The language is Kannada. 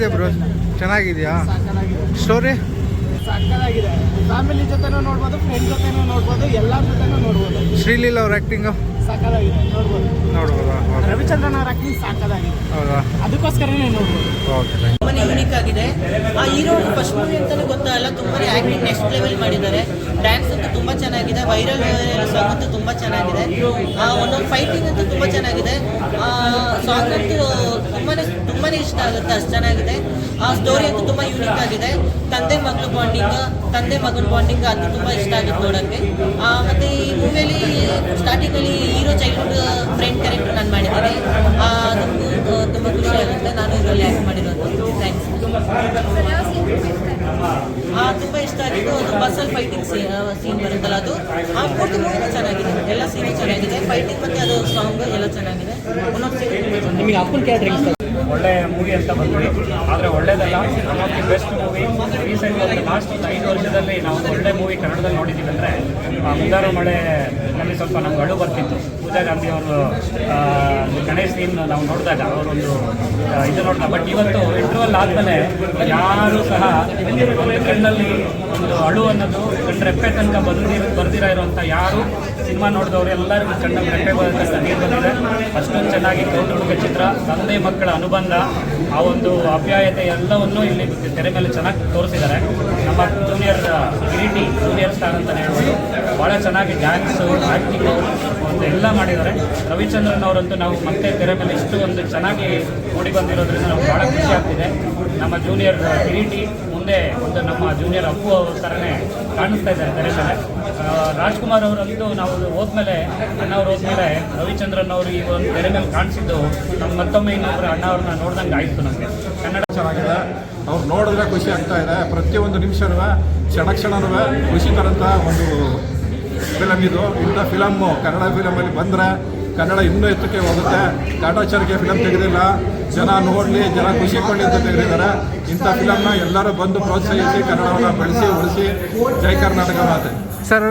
ಬ್ರೋ ಚೆನ್ನಾಗಿದೆಯಾ? ಸ್ಟೋರಿ ಸಾಕಾಗಿದೆ. ಫ್ಯಾಮಿಲಿ ಜೊತೆನೂ ನೋಡ್ಬೋದು ಫ್ರೆಂಡ್ ಜೊತೆನೂ ನೋಡ್ಬೋದು ಎಲ್ಲರ ಜೊತೆನೂ ನೋಡ್ಬೋದು. ಶ್ರೀಲೀಲ ಅವ್ರ ಆ್ಯಕ್ಟಿಂಗು ಸಾಕಾಗಿದೆ ನೋಡ್ಬೋದು. ನೋಡ್ಬೋದಾ? ರವಿಚಂದ್ರನ್ ಅವ್ರ ಆಕ್ಟಿಂಗ್ ಸಾಕಾಗಿದೆ. ಹೌದಾ? ಅದಕ್ಕೋಸ್ಕರನೇ ನೋಡ್ಬೋದು. ಓಕೆ ತುಂಬಾ ತುಂಬಾನೇ ಯೂನಿಕ್ ಆಗಿದೆ. ಆ ಹೀರೋ ಫಸ್ಟ್ ಮೂವಿ ಅಂತಾನೆ ಗೊತ್ತಾಗಲ್ಲ ತುಂಬಾನೇ ಆಕ್ಟಿಂಗ್ ನೆಕ್ಸ್ಟ್ ಲೆವೆಲ್ ಮಾಡಿದ್ದಾರೆ. ಡ್ಯಾನ್ಸ್ ಅಂತೂ ತುಂಬಾ ಚೆನ್ನಾಗಿದೆ. ವೈರಲ್ ಸಾಂಗ್ ಅಂತೂ ತುಂಬಾ ಚೆನ್ನಾಗಿದೆ. ಆ, ಒಂದೊಂದು ಫೈಟಿಂಗ್ ಅಂತೂ ತುಂಬಾ ಚೆನ್ನಾಗಿದೆ. ಸಾಂಗ್ ಅಂತೂ ಇಷ್ಟ ಆಗುತ್ತೆ, ಅಷ್ಟು ಚೆನ್ನಾಗಿದೆ. ಆ ಸ್ಟೋರಿ ಅಂತೂ ತುಂಬಾ ಯೂನಿಕ್ ಆಗಿದೆ. ತಂದೆ ಮಗನ ಬಾಂಡಿಂಗ್ ತಂದೆ ಮಗನ ಬಾಂಡಿಂಗ್ ಅದು ತುಂಬಾ ಇಷ್ಟ ಆಗುತ್ತೆ ನೋಡೋಕ್ಕೆ. ಮತ್ತೆ ಈ ಮೂವಿಯಲ್ಲಿ ಸ್ಟಾರ್ಟಿಂಗಲ್ಲಿ ಹೀರೋ ಚೈಲ್ಡ್ಹುಡ್ ಫ್ರೆಂಡ್ ಕ್ಯಾರೆಕ್ಟರ್ ನಾನು ಮಾಡಿದ್ದೀನಿ. ಅದಕ್ಕೂ ತುಂಬಾ ಖುಷಿ ಆಗುತ್ತೆ. ನಾನು ಇದರಲ್ಲಿ ಆ್ಯಕ್ಟ್ ಮಾಡಿರೋದು. ಥ್ಯಾಂಕ್ಸ್ ಆ, ತುಂಬ ಇಷ್ಟ ಆಗಿದ್ದು ಅದು ಬಸ್ಸಲ್ಲಿ ಫೈಟಿಂಗ್ ಸೀನ್ ಬರುತ್ತಲ್ಲ ಅದು. ಆ ಪೂರ್ತಿ ಮೂವಿನೂ ಚೆನ್ನಾಗಿದೆ. ಎಲ್ಲ ಸೀನು ಚೆನ್ನಾಗಿದೆ. ಫೈಟಿಂಗ್ ಮತ್ತೆ ಅದು ಸಾಂಗ್ ಎಲ್ಲ ಚೆನ್ನಾಗಿದೆ. ಒಂದೊಂದು ಸೀನ್ ತುಂಬ ಚೆನ್ನಾಗಿದೆ ನಿಮಗೆ ಅಪ್ಪನ ಕ್ಯಾರೆಕ್ಟರ್ ಇಷ್ಟ ಒಳ್ಳೆ ಮೂವಿ ಅಂತ ಬಂದ್ವಿ ಆದರೆ ಒಳ್ಳೆಯದಲ್ಲ ದಿ ಬೆಸ್ಟ್ ಮೂವಿ ರೀಸೆಂಟ್ ಒಂದು ಲಾಸ್ಟ್ ಐದು ವರ್ಷದಲ್ಲಿ ನಾವು ಒಳ್ಳೆ ಮೂವಿ ಕನ್ನಡದಲ್ಲಿ ನೋಡಿದ್ದೀವಿ ಅಂದರೆ ಮುಂಗಾರು ಮಳೆ ನಮಗೆ ಸ್ವಲ್ಪ ನಮ್ಗೆ ಅಳು ಬರ್ತಿತ್ತು. ಪೂಜಾ ಗಾಂಧಿ ಅವರು ಗಣೇಶ್ ಸೀನ್ ನಾವು ನೋಡಿದಾಗ ಅವರೊಂದು ಇದು ನೋಡಿದ ಬಟ್ ಇವತ್ತು ಇಂಟರ್ವಲ್ ಆದಮೇಲೆ ಯಾರು ಸಹ ಕಣ್ಣಲ್ಲಿ ಒಂದು ಅಳು ಅನ್ನೋದು ಕಣ್ಣು ರೆಪ್ಪೆ ತನಕ ಬಂದಿರ ಬರ್ದಿರೋ ಇರುವಂಥ ಯಾರು ಸಿನಿಮಾ ನೋಡಿದವರು ಎಲ್ಲರಿಗೂ ಕಣ್ಣಲ್ಲಿ ರೆಪ್ಪೆ ಬಂದಂಥ ನೀರು ಬಂದಿದೆ. ಅಷ್ಟೊಂದು ಚೆನ್ನಾಗಿ ಕೌಟುಂಬಿಕ ಚಿತ್ರ, ತಂದೆ ಮಕ್ಕಳ ಅನುಬಂಧ, ಆ ಒಂದು ಅಪ್ಯಾಯತೆ ಎಲ್ಲವನ್ನೂ ಇಲ್ಲಿ ತೆರೆ ಮೇಲೆ ಚೆನ್ನಾಗಿ ತೋರಿಸಿದ್ದಾರೆ. ನಮ್ಮ ಜೂನಿಯರ್ ಗಿರಿಟಿ ಜೂನಿಯರ್ ಸ್ಟಾರ್ ಅಂತಲೇ ಹೇಳ್ಬೋದು. ಭಾಳ ಚೆನ್ನಾಗಿ ಡ್ಯಾನ್ಸು ಆ್ಯಕ್ಟಿಂಗು ಒಂದು ಎಲ್ಲ ಮಾಡಿದ್ದಾರೆ. ರವಿಚಂದ್ರನ್ ಅವರಂತೂ ನಾವು ಮತ್ತೆ ತೆರೆ ಮೇಲೆ ಇಷ್ಟು ಒಂದು ಚೆನ್ನಾಗಿ ಮೂಡಿ ಬಂದಿರೋದ್ರಿಂದ ನಾವು ಭಾಳ ಖುಷಿ ಆಗ್ತಿದೆ. ನಮ್ಮ ಜೂನಿಯರ್ ಕಿರೀಟಿ ಮುಂದೆ ಒಂದು ನಮ್ಮ ಜೂನಿಯರ್ ಅಪ್ಪು ಅವರ ಥರನೇ ಕಾಣಿಸ್ತಾ ಇದ್ದಾರೆ ತೆರೆ ರಾಜ್ಕುಮಾರ್ ಅವರಂತೂ ನಾವು ಹೋದ್ಮೇಲೆ ಅಣ್ಣವ್ರು ಹೋದ್ಮೇಲೆ ರವಿಚಂದ್ರನ್ ಅವರು ಈ ಒಂದು ತೆರೆ ಮೇಲೆ ಕಾಣಿಸಿದ್ದು ನಮ್ಮ ಮತ್ತೊಮ್ಮೆ ಇನ್ನೊಬ್ಬರು ಅಣ್ಣ ಅವ್ರನ್ನ ನೋಡ್ದಂಗೆ ಆಯಿತು ನಮಗೆ. ಕನ್ನಡ ಚೆನ್ನಾಗಿದೆ. ಅವ್ರು ನೋಡಿದ್ರೆ ಖುಷಿ ಆಗ್ತಾ ಇದೆ. ಪ್ರತಿಯೊಂದು ನಿಮಿಷನೂ ಕ್ಷಣ ಕ್ಷಣನೂ ಖುಷಿ ತರಂತ ಒಂದು ಫಿಲಮ್ ಇದು. ಇಂಥ ಫಿಲಮ್ಮು ಕನ್ನಡ ಫಿಲಮಲ್ಲಿ ಬಂದರೆ ಕನ್ನಡ ಇನ್ನೂ ಎತ್ತಕ್ಕೆ ಹೋಗುತ್ತೆ. ಕಾಟಾಚಾರಕ್ಕೆ ಫಿಲಮ್ ತೆಗೆದಿಲ್ಲ. ಜನ ನೋಡಲಿ, ಜನ ಖುಷಿ ಪಡಲಿ ಅಂತ ತೆಗೆದಿದ್ದಾರೆ. ಇಂಥ ಫಿಲಮ್ನ ಎಲ್ಲರೂ ಬಂದು ಪ್ರೋತ್ಸಾಹಿಸಿ, ಕನ್ನಡವನ್ನು ಬೆಳೆಸಿ, ಉಳಿಸಿ. ಜೈ ಕರ್ನಾಟಕ ಮಾತೆ. ಸರ್